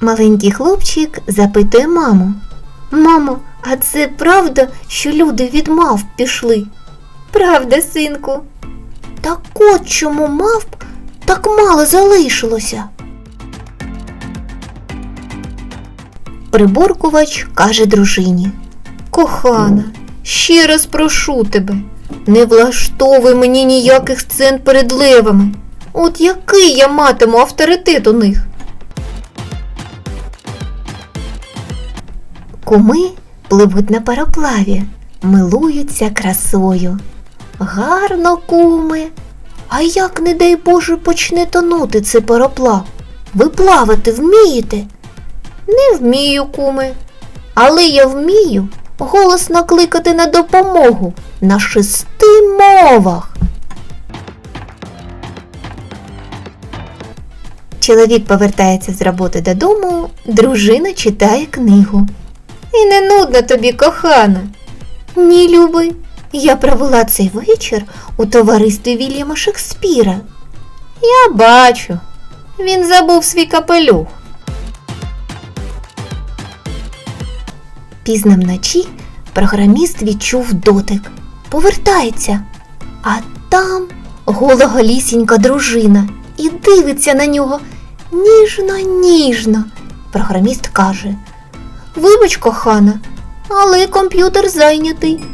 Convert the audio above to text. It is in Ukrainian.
Маленький хлопчик запитує маму. Мамо, а це правда, що люди від мавп пішли? Правда, синку. Так от чому мавп так мало залишилося. Приборкувач каже дружині. Кохана, ще раз прошу тебе, не влаштовуй мені ніяких сцен перед левами. От який я матиму авторитет у них? Куми пливуть на пароплаві, милуються красою. Гарно, куми. А як, не дай Боже, почне тонути цей пароплав? Ви плавати вмієте? Не вмію, куми. Але я вмію голосно кликати на допомогу на шести мовах. Чоловік повертається з роботи додому, дружина читає книгу. І не нудно тобі, кохана. Ні, любий, я провела цей вечір у товаристві Вільяма Шекспіра. Я бачу, він забув свій капелюх. Пізно вночі програміст відчув дотик. Повертається, а там гологолісінька дружина і дивиться на нього ніжно, ніжно. Програміст каже: Вибач, кохана, але комп'ютер зайнятий.